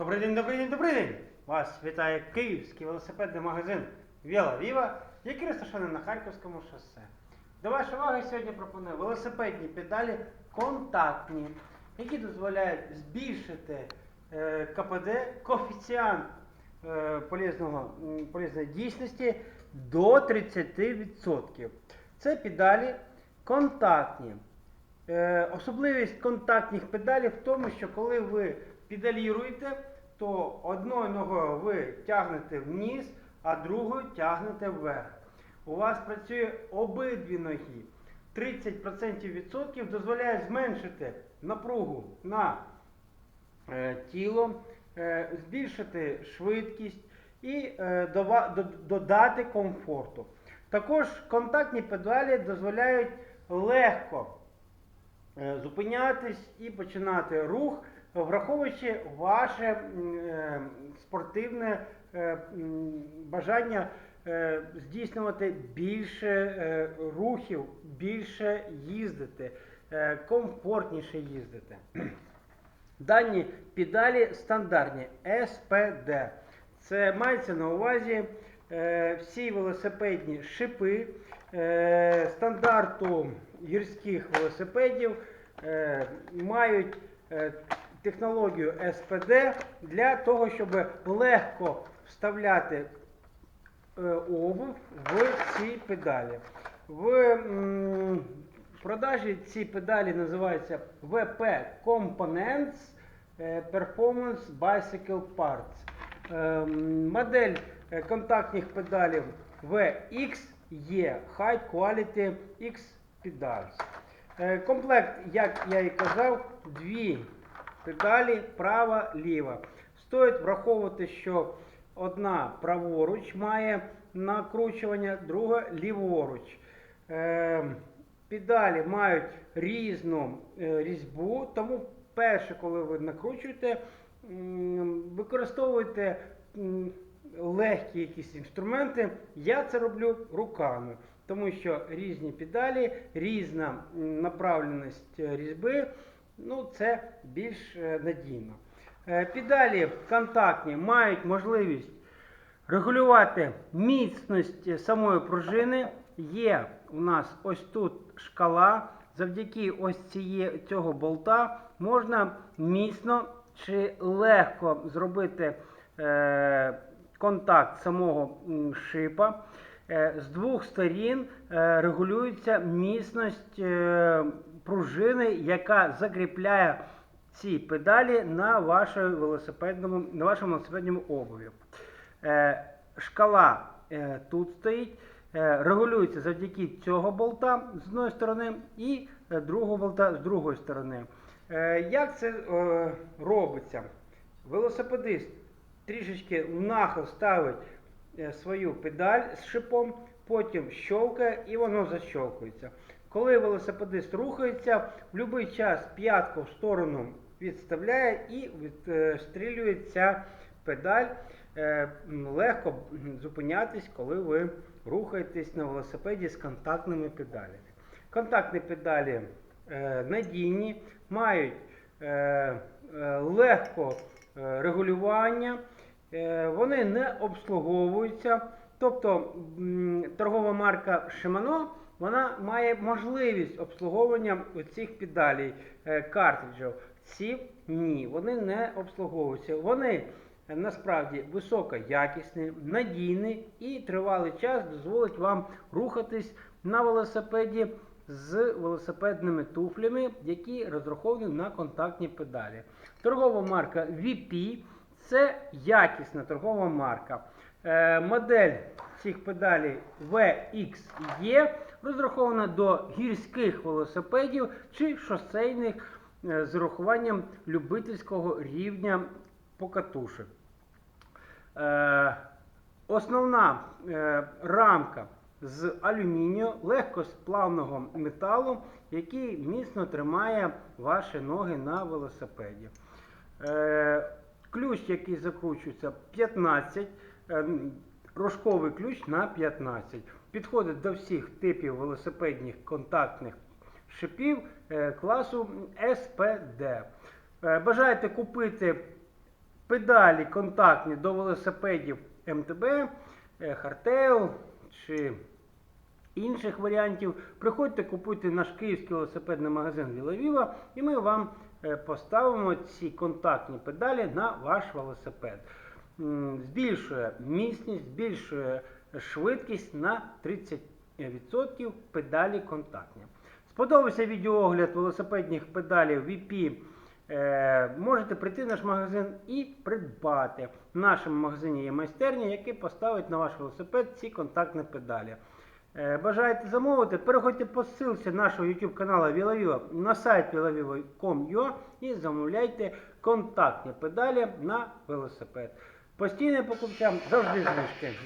Добрий день, добрий день, добрий день! Вас вітає київський велосипедний магазин Віла Віва, який розташований на Харківському шосе. До вашої уваги сьогодні пропоную велосипедні педалі контактні, які дозволяють збільшити е, КПД, коефіцієнт е, полезного, м, полезної дійсності до 30%. Це педалі контактні. Е, особливість контактних педалів в тому, що коли ви педаліруєте, то одною ногою ви тягнете вниз, а другою тягнете вверх. У вас працює обидві ноги. 30% відсотків дозволяє зменшити напругу на е, тіло, е, збільшити швидкість і е, дова- до- додати комфорту. Також контактні педалі дозволяють легко е, зупинятись і починати рух, враховуючи ваше е, спортивне е, бажання е, здійснювати більше рухів, більше їздити, комфортніше їздити. Дані педалі стандартні SPD. Це мається на увазі всі велосипедні шипи стандарту гірських велосипедів мають технологію SPD для того, щоб легко вставляти е, обув в ці педалі. В продажі ці педалі називаються VP Components е, Performance Bicycle Parts. Е, Модель контактних педалів VXE High Quality X Pedals. Комплект, як я і казав, дві педалі права-ліва. Стоїть враховувати, що одна праворуч має накручування, друга ліворуч. Педалі мають різну е, різьбу, тому перше, коли ви накручуєте, використовуйте легкі якісь інструменти. Я це роблю руками, тому що різні педалі, різна направленість е, різьби, ну це більш е, надійно. Е, Педалі контактні мають можливість регулювати міцність самої пружини. Є у нас ось тут шкала. Завдяки ось ціє, цього болта можна міцно чи легко зробити е, контакт самого шипа. Е, з двох сторін е, регулюється міцність е, пружини, яка закріпляє ці педалі на, вашому велосипедному, на вашому велосипедному обуві. Шкала тут стоїть, регулюється завдяки цього болта з одної сторони і другого болта з другої сторони. Як це робиться? Велосипедист трішечки нахил ставить свою педаль з шипом, потім щолкає і воно защолкується. Коли велосипедист рухається, в будь-який час п'ятку в сторону відставляє і відстрілює ця педаль. Е, Легко зупинятись, коли ви рухаєтесь на велосипеді з контактними педалями. Контактні педалі е, надійні, мають е, е, легко е, регулювання, е, вони не обслуговуються. Тобто торгова марка Shimano вона має можливість обслуговування цих педалей е, картриджів. Ці ні, вони не обслуговуються. Вони е, насправді високоякісні, надійні і тривалий час дозволить вам рухатись на велосипеді з велосипедними туфлями, які розраховані на контактні педалі. Торгова марка VP це якісна торгова марка. Е, модель цих педалей VXE розрахована до гірських велосипедів чи шосейних е, з урахуванням любительського рівня покатушек. Е, основна рамка з алюмінію, легкосплавного металу, який міцно тримає ваші ноги на велосипеді. Ключ, який закручується 15, е, рожковий ключ на 15. Підходить до всіх типів велосипедних контактних шипів е, класу SPD. Е, Бажаєте купити педалі контактні до велосипедів МТБ, е, Хартео чи інших варіантів, приходьте, купуйте наш київський велосипедний магазин Вілавіва, і ми вам поставимо ці контактні педалі на ваш велосипед. Збільшує міцність, збільшує швидкість на 30% педалі контактні. Сподобався відеоогляд велосипедних педалів VP. Е, можете прийти в наш магазин і придбати. В нашому магазині є майстерня, який поставить на ваш велосипед ці контактні педалі. Е, Бажаєте замовити, переходьте по ссылці нашого YouTube каналу Вілавіва на сайт vilaviva.com.ua і замовляйте контактні педалі на велосипед. Постійним покупцям завжди знижки.